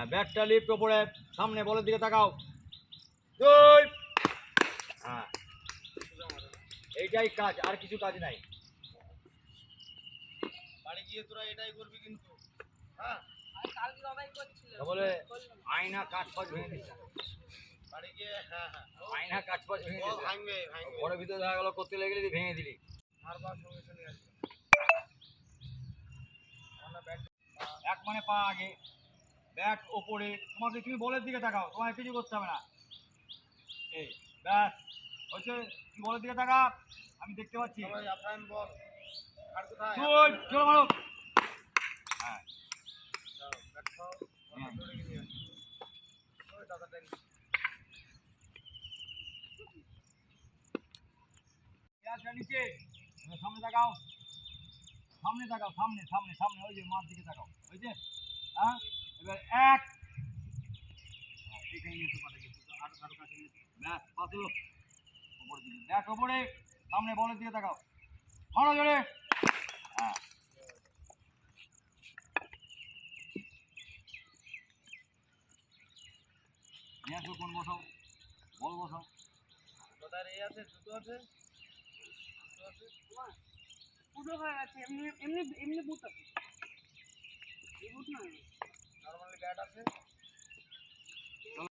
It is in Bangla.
হ্যাঁ ব্যাটটা লিফট ওপরে সামনে বলের দিকে তাকাও। দুই। হ্যাঁ। এইটাই কাজ আর কিছু কাজ নাই। বাড়ি গিয়ে তোরা এটাই করবি কিন্তু। হ্যাঁ? বলে আয়না কাজ ফাজ ভেঙে দিচ্ছে বাড়ি গিয়ে হ্যাঁ হ্যাঁ। আয়না কাজ ফাজ ভেঙে ও দিচ্ছে ভাঙবে ভাঙবে। ঘরের ভিতরে দেখা গেলো করতে লেগে ভেঙে দিলি। বারবার সঙ্গে চলে আসবে এক মানে পা আগে। ব্যাট ওপরে। তোমাকে তুমি বলের দিকে তাকাও তোমায় কিছু করতে হবে না। এই ব্যাস হচ্ছে তুমি বলের দিকে তাকা আমি দেখতে পাচ্ছি। মারো। হ্যাঁ। নিচে। সামনে তাকাও। সামনে তাকাও সামনে সামনে সামনে ওই যে মার দিকে তাকাও। ওই যে হ্যাঁ? এবার এক। এইখানে নিয়ে পাটাকে আরও আরও ওপরে সামনে বলের দিকে তাকাও। মারো জোরে। হ্যাঁ। কোন বসাও? বল বসাও। কোথায় এই আছে, জুতো আছে? জুতো আছে? এমনি এমনি এমনি